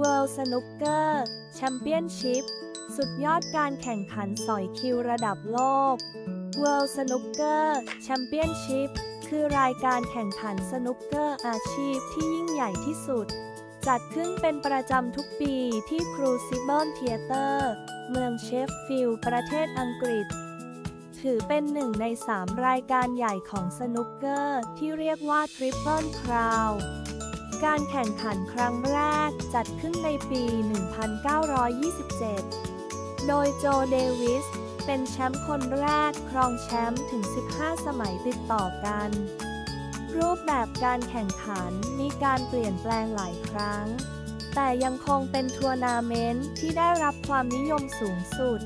World Snooker Championship สุดยอดการแข่งขันสอยคิวระดับโลก World Snooker Championship คือรายการแข่งขันสนุกเกอร์อาชีพที่ยิ่งใหญ่ที่สุด จัดขึ้นเป็นประจำทุกปีที่ Crucible Theatre เมืองเชฟฟิลด์ประเทศอังกฤษ ถือเป็นหนึ่งในสามรายการใหญ่ของสนุกเกอร์ที่เรียกว่า Triple Crown การแข่งขันครั้งแรกจัดขึ้นในปี 1927 โดยโจเดวิส เป็นแชมป์คนแรกครองแชมป์ถึง 15 สมัยติดต่อกัน รูปแบบการแข่งขันมีการเปลี่ยนแปลงหลายครั้ง แต่ยังคงเป็นทัวร์นาเมนต์ที่ได้รับความนิยมสูงสุด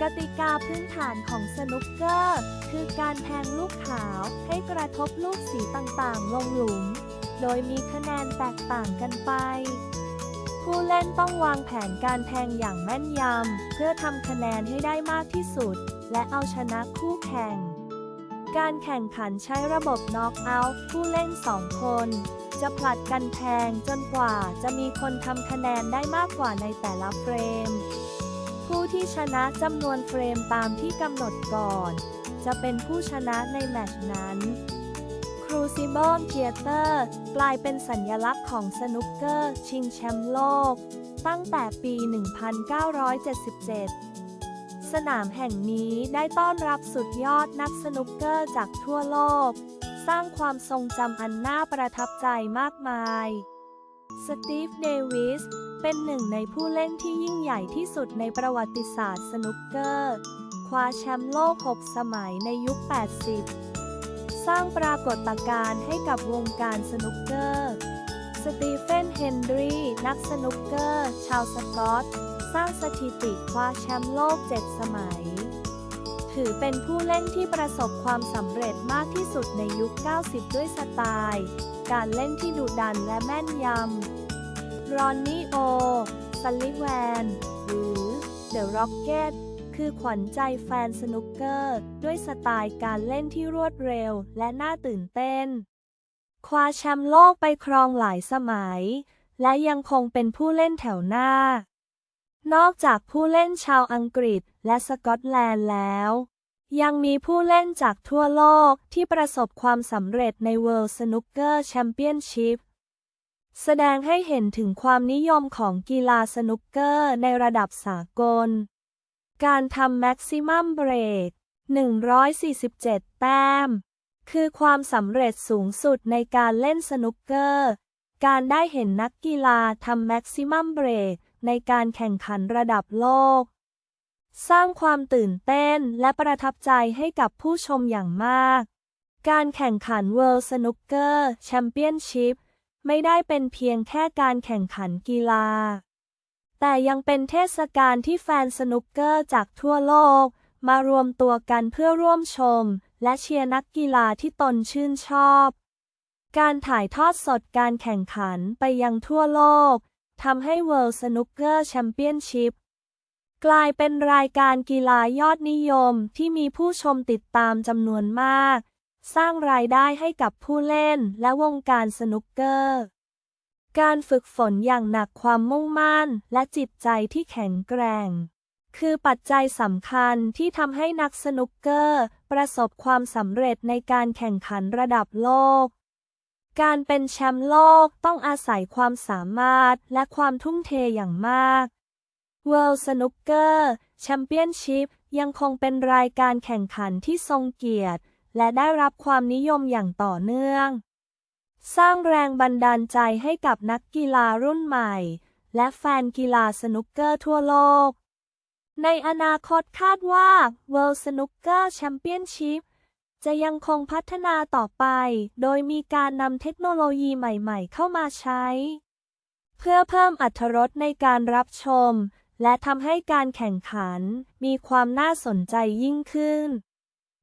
กติกาพื้นฐานของสนุกเกอร์ คือการแทงลูกขาวให้กระทบลูกสีต่างๆ ลงหลุม โดยมีคะแนนแตกต่างกันไป ผู้เล่นต้องวางแผนการแทงอย่างแม่นยำ เพื่อทำคะแนนให้ได้มากที่สุด และเอาชนะคู่แข่ง การแข่งขันใช้ระบบน็อกเอาท์ผู้เล่น2คน จะผลัดกันแทงจนกว่าจะมีคนทำคะแนนได้มากกว่าในแต่ละเฟรม ผู้ที่ชนะจำนวนเฟรมตามที่กำหนดก่อน จะเป็นผู้ชนะในแมตช์นั้น Crucible Theatre กลายเป็นสัญลักษณ์ของสนุกเกอร์ ชิงแชมป์โลก ตั้งแต่ปี 1977 สนามแห่งนี้ได้ต้อนรับสุดยอดนักสนุกเกอร์จากทั่วโลก สร้างความทรงจำอันน่าประทับใจมากมาย สตีฟ เดวิส เป็นหนึ่งในผู้เล่นที่ยิ่งใหญ่ที่สุดในประวัติศาสตร์สนุกเกอร์ คว้าแชมป์โลก 6 สมัยในยุค 80 ร้างปรากฏการณ์ให้กับวงการสนุกเกอร์ สตีเฟน เฮนรี นักสนุกเกอร์ ชาวสกอต สร้างสถิติคว้าแชมป์โลก 7 สมัย ถือเป็นผู้เล่นที่ประสบความสำเร็จมากที่สุดในยุค 90 ด้วยสไตล์ การเล่นที่ดุดันและแม่นยำ รอนนี่โอ ซัลลิแวน หรือ เดอะร็อกเก็ต คือขวัญใจแฟนสนุกเกอร์ ด้วยสไตล์การเล่นที่รวดเร็วและน่าตื่นเต้น คว้าแชมป์โลกไปครองหลายสมัย และยังคงเป็นผู้เล่นแถวหน้า นอกจากผู้เล่นชาวอังกฤษและสกอตแลนด์แล้ว ยังมีผู้เล่นจากทั่วโลกที่ประสบความสำเร็จใน World Snooker Championship แสดงให้เห็นถึงความนิยมของกีฬาสนุกเกอร์ในระดับสากล การทำ Maximum Break 147 แต้ม คือความสำเร็จสูงสุดในการเล่นสนุกเกอร์ การได้เห็นนักกีฬาทำ Maximum Break ในการแข่งขันระดับโลก สร้างความตื่นเต้นและประทับใจให้กับผู้ชมอย่างมาก การแข่งขัน World Snooker Championship ไม่ได้เป็นเพียงแค่การแข่งขันกีฬา แต่ยังเป็นเทศกาลที่แฟนสนุกเกอร์จากทั่วโลก มารวมตัวกันเพื่อร่วมชม และเชียร์นักกีฬาที่ตนชื่นชอบ การถ่ายทอดสดการแข่งขันไปยังทั่วโลกทำให้ World Snooker Championship กลายเป็นรายการกีฬายอดนิยมที่มีผู้ชมติดตามจำนวนมาก สร้างรายได้ให้กับผู้เล่นและวงการสนุกเกอร์ การฝึกฝนอย่างหนักความมุ่งมั่นและจิตใจที่แข็งแกร่ง คือปัจจัยสำคัญที่ทำให้นักสนุกเกอร์ ประสบความสำเร็จในการแข่งขันระดับโลก การเป็นแชมป์โลกต้องอาศัยความสามารถและความทุ่มเทอย่างมาก World Snooker Championship ยังคงเป็นรายการแข่งขันที่ทรงเกียรติ และได้รับความนิยมอย่างต่อเนื่อง สร้างแรงบันดาลใจให้กับนักกีฬารุ่นใหม่ และแฟนกีฬาสนุกเกอร์ทั่วโลก ในอนาคตคาดว่า World Snooker Championship จะยังคงพัฒนาต่อไป โดยมีการนำเทคโนโลยีใหม่ๆ เข้ามาใช้ เพื่อเพิ่มอรรถรสในการรับชม และทำให้การแข่งขันมีความน่าสนใจยิ่งขึ้น